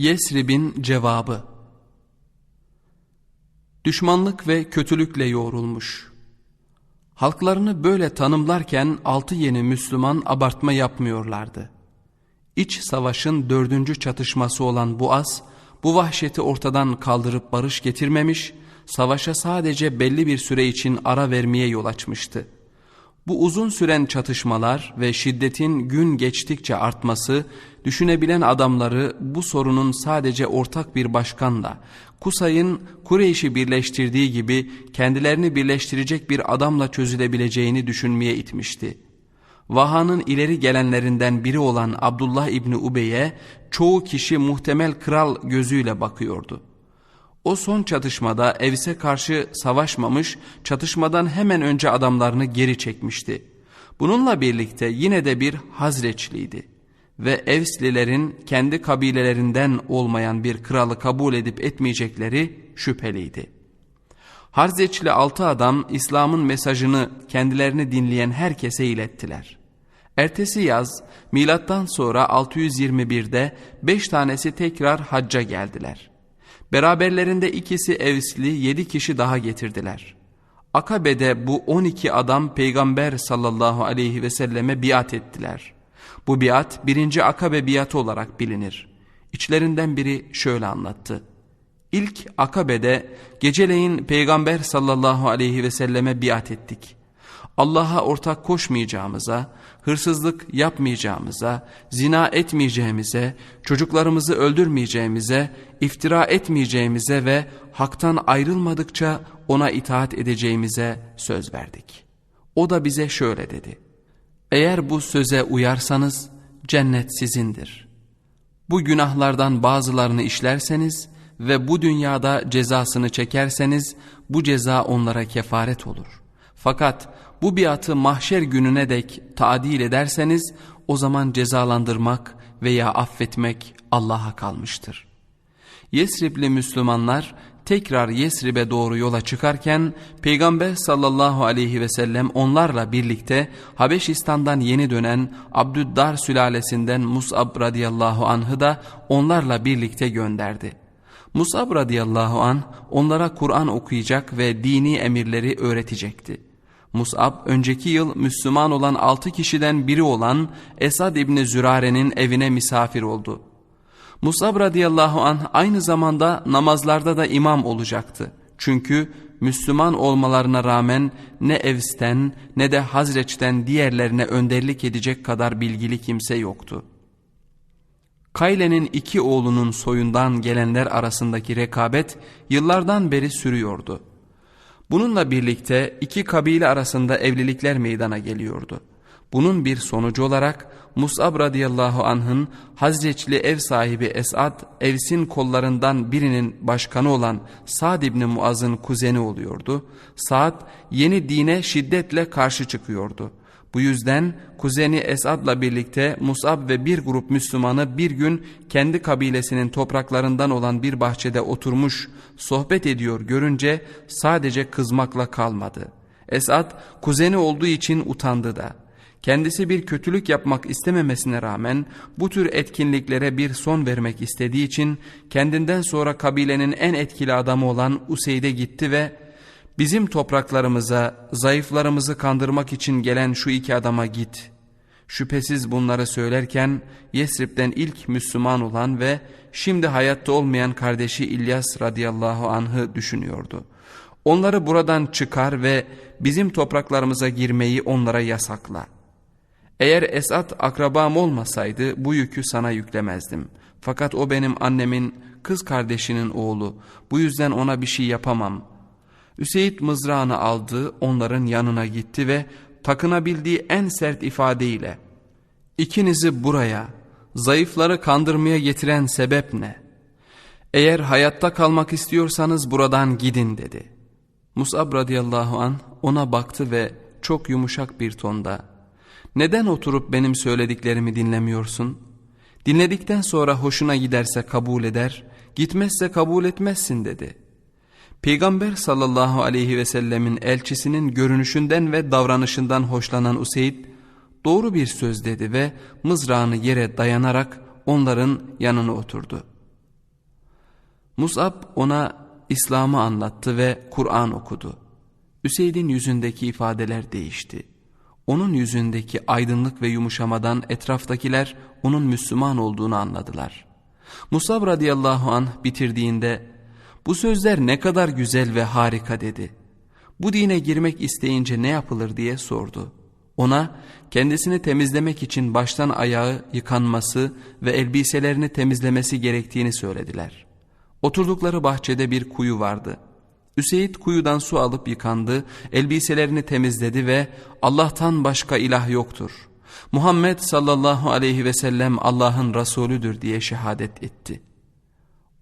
Yesrib'in cevabı Düşmanlık ve kötülükle yoğrulmuş. Halklarını böyle tanımlarken altı yeni Müslüman abartma yapmıyorlardı. İç savaşın dördüncü çatışması olan bu az, bu vahşeti ortadan kaldırıp barış getirmemiş, savaşa sadece belli bir süre için ara vermeye yol açmıştı. Bu uzun süren çatışmalar ve şiddetin gün geçtikçe artması, düşünebilen adamları bu sorunun sadece ortak bir başkanla, Kusay'ın Kureyş'i birleştirdiği gibi kendilerini birleştirecek bir adamla çözülebileceğini düşünmeye itmişti. Vaha'nın ileri gelenlerinden biri olan Abdullah İbni Ubey'e çoğu kişi muhtemel kral gözüyle bakıyordu. O son çatışmada Evs'e karşı savaşmamış, çatışmadan hemen önce adamlarını geri çekmişti. Bununla birlikte yine de bir Hazreçliydi ve Evslilerin kendi kabilelerinden olmayan bir kralı kabul edip etmeyecekleri şüpheliydi. Harzeçli altı adam İslam'ın mesajını kendilerini dinleyen herkese ilettiler. Ertesi yaz milattan sonra 621'de beş tanesi tekrar hacca geldiler. Beraberlerinde ikisi Evsli yedi kişi daha getirdiler. Akabe'de bu on iki adam peygamber sallallahu aleyhi ve selleme biat ettiler. Bu biat birinci Akabe biatı olarak bilinir. İçlerinden biri şöyle anlattı. İlk Akabe'de geceleyin peygamber sallallahu aleyhi ve selleme biat ettik. Allah'a ortak koşmayacağımıza, hırsızlık yapmayacağımıza, zina etmeyeceğimize, çocuklarımızı öldürmeyeceğimize, iftira etmeyeceğimize ve haktan ayrılmadıkça ona itaat edeceğimize söz verdik. O da bize şöyle dedi. Eğer bu söze uyarsanız cennet sizindir. Bu günahlardan bazılarını işlerseniz ve bu dünyada cezasını çekerseniz bu ceza onlara kefaret olur. Fakat bu biatı mahşer gününe dek tadil ederseniz o zaman cezalandırmak veya affetmek Allah'a kalmıştır. Yesribli Müslümanlar tekrar Yesrib'e doğru yola çıkarken Peygamber sallallahu aleyhi ve sellem onlarla birlikte Habeşistan'dan yeni dönen Abdüddar sülalesinden Mus'ab radıyallahu anh'ı da onlarla birlikte gönderdi. Mus'ab radıyallahu an onlara Kur'an okuyacak ve dini emirleri öğretecekti. Mus'ab önceki yıl Müslüman olan altı kişiden biri olan Esad İbni Zürare'nin evine misafir oldu. Mus'ab radıyallahu anh aynı zamanda namazlarda da imam olacaktı. Çünkü Müslüman olmalarına rağmen ne Evs'ten ne de Hazreç'ten diğerlerine önderlik edecek kadar bilgili kimse yoktu. Kayle'nin iki oğlunun soyundan gelenler arasındaki rekabet yıllardan beri sürüyordu. Bununla birlikte iki kabile arasında evlilikler meydana geliyordu. Bunun bir sonucu olarak Mus'ab radıyallahu anh'ın Hazreçli ev sahibi Esad, Evs'in kollarından birinin başkanı olan Sa'd ibn Muaz'ın kuzeni oluyordu. Sa'd yeni dine şiddetle karşı çıkıyordu. Bu yüzden kuzeni Esad'la birlikte Mus'ab ve bir grup Müslümanı bir gün kendi kabilesinin topraklarından olan bir bahçede oturmuş sohbet ediyor görünce sadece kızmakla kalmadı. Esad kuzeni olduğu için utandı da. Kendisi bir kötülük yapmak istememesine rağmen bu tür etkinliklere bir son vermek istediği için kendinden sonra kabilenin en etkili adamı olan Useyd'e gitti ve bizim topraklarımıza zayıflarımızı kandırmak için gelen şu iki adama git. Şüphesiz bunları söylerken Yesrib'den ilk Müslüman olan ve şimdi hayatta olmayan kardeşi İlyas radıyallahu anh'ı düşünüyordu. Onları buradan çıkar ve bizim topraklarımıza girmeyi onlara yasakla. Eğer Esat akrabam olmasaydı bu yükü sana yüklemezdim. Fakat o benim annemin kız kardeşinin oğlu. Bu yüzden ona bir şey yapamam. Üseyit mızrağını aldı, onların yanına gitti ve takınabildiği en sert ifadeyle İkinizi buraya, zayıfları kandırmaya getiren sebep ne? Eğer hayatta kalmak istiyorsanız buradan gidin dedi. Musab radıyallahu an ona baktı ve çok yumuşak bir tonda neden oturup benim söylediklerimi dinlemiyorsun? Dinledikten sonra hoşuna giderse kabul eder, gitmezse kabul etmezsin dedi. Peygamber sallallahu aleyhi ve sellemin elçisinin görünüşünden ve davranışından hoşlanan Useyd, doğru bir söz dedi ve mızrağını yere dayanarak onların yanına oturdu. Mus'ab ona İslam'ı anlattı ve Kur'an okudu. Üseyd'in yüzündeki ifadeler değişti. Onun yüzündeki aydınlık ve yumuşamadan etraftakiler onun Müslüman olduğunu anladılar. Musab radıyallahu an bitirdiğinde bu sözler ne kadar güzel ve harika dedi. Bu dine girmek isteyince ne yapılır diye sordu. Ona kendisini temizlemek için baştan ayağı yıkanması ve elbiselerini temizlemesi gerektiğini söylediler. Oturdukları bahçede bir kuyu vardı. Üseyd kuyudan su alıp yıkandı, elbiselerini temizledi ve Allah'tan başka ilah yoktur. Muhammed sallallahu aleyhi ve sellem Allah'ın Resulüdür diye şehadet etti.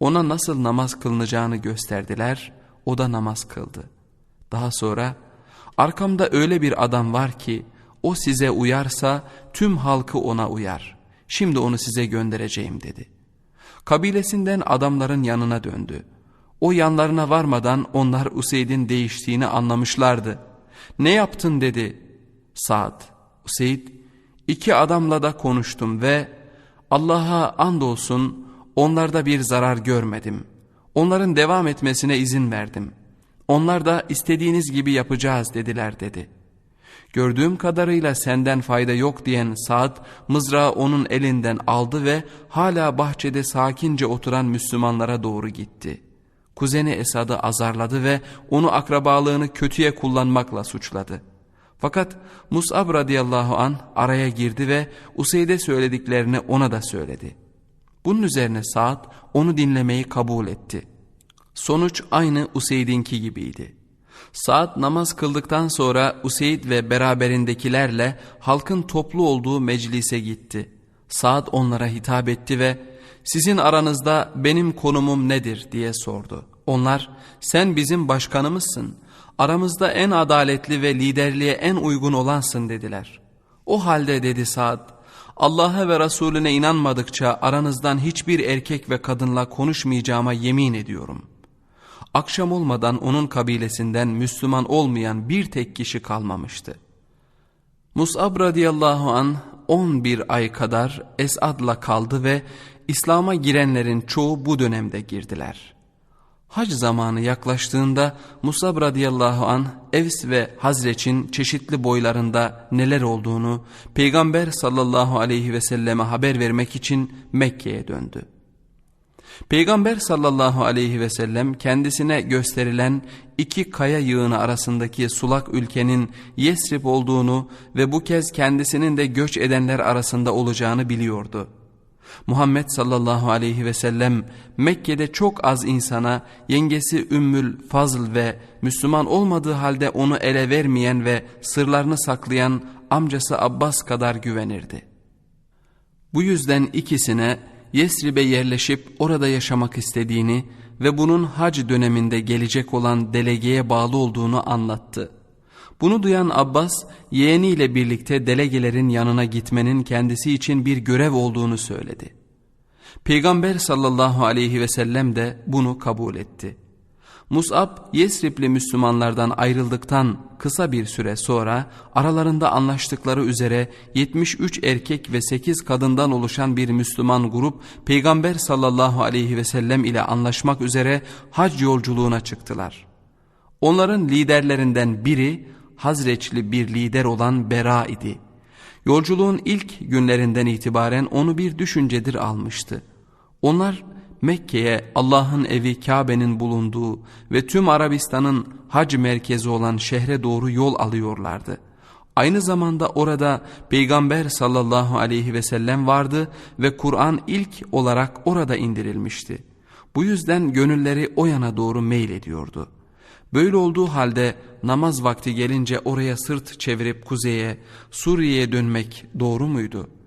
Ona nasıl namaz kılınacağını gösterdiler, o da namaz kıldı. Daha sonra arkamda öyle bir adam var ki o size uyarsa tüm halkı ona uyar. Şimdi onu size göndereceğim dedi. Kabilesinden adamların yanına döndü. O yanlarına varmadan onlar Useyd'in değiştiğini anlamışlardı. Ne yaptın dedi. Saad, Useyd, iki adamla da konuştum ve Allah'a andolsun onlarda bir zarar görmedim. Onların devam etmesine izin verdim. Onlar da istediğiniz gibi yapacağız dediler dedi. Gördüğüm kadarıyla senden fayda yok diyen Saad mızrağı onun elinden aldı ve hala bahçede sakince oturan Müslümanlara doğru gitti.'' kuzeni Esad'ı azarladı ve onu akrabalığını kötüye kullanmakla suçladı. Fakat Mus'ab radıyallahu an araya girdi ve Useyd'e söylediklerini ona da söyledi. Bunun üzerine Sa'd onu dinlemeyi kabul etti. Sonuç aynı Useyd'inki gibiydi. Sa'd namaz kıldıktan sonra Useyd ve beraberindekilerle halkın toplu olduğu meclise gitti. Sa'd onlara hitap etti ve sizin aranızda benim konumum nedir diye sordu. Onlar sen bizim başkanımızsın, aramızda en adaletli ve liderliğe en uygun olansın dediler. O halde dedi Sa'd, Allah'a ve Resulüne inanmadıkça aranızdan hiçbir erkek ve kadınla konuşmayacağıma yemin ediyorum. Akşam olmadan onun kabilesinden Müslüman olmayan bir tek kişi kalmamıştı. Mus'ab radıyallahu an 11 ay kadar Esad'la kaldı ve İslam'a girenlerin çoğu bu dönemde girdiler. Hac zamanı yaklaştığında Musab radıyallahu an Evs ve Hazreç'in çeşitli boylarında neler olduğunu Peygamber sallallahu aleyhi ve selleme haber vermek için Mekke'ye döndü. Peygamber sallallahu aleyhi ve sellem kendisine gösterilen iki kaya yığını arasındaki sulak ülkenin Yesrib olduğunu ve bu kez kendisinin de göç edenler arasında olacağını biliyordu. Muhammed sallallahu aleyhi ve sellem Mekke'de çok az insana yengesi Ümmül Fazl ve Müslüman olmadığı halde onu ele vermeyen ve sırlarını saklayan amcası Abbas kadar güvenirdi. Bu yüzden ikisine Yesrib'e yerleşip orada yaşamak istediğini ve bunun hac döneminde gelecek olan delegeye bağlı olduğunu anlattı. Bunu duyan Abbas yeğeniyle birlikte delegelerin yanına gitmenin kendisi için bir görev olduğunu söyledi. Peygamber sallallahu aleyhi ve sellem de bunu kabul etti. Mus'ab Yesribli Müslümanlardan ayrıldıktan kısa bir süre sonra aralarında anlaştıkları üzere 73 erkek ve 8 kadından oluşan bir Müslüman grup Peygamber sallallahu aleyhi ve sellem ile anlaşmak üzere hac yolculuğuna çıktılar. Onların liderlerinden biri Hazreçli bir lider olan Bera idi. Yolculuğun ilk günlerinden itibaren onu bir düşüncedir almıştı. Onlar Mekke'ye Allah'ın evi Kabe'nin bulunduğu ve tüm Arabistan'ın hac merkezi olan şehre doğru yol alıyorlardı. Aynı zamanda orada Peygamber sallallahu aleyhi ve sellem vardı ve Kur'an ilk olarak orada indirilmişti. Bu yüzden gönülleri o yana doğru meyil ediyordu. Böyle olduğu halde namaz vakti gelince oraya sırt çevirip kuzeye, Suriye'ye dönmek doğru muydu?''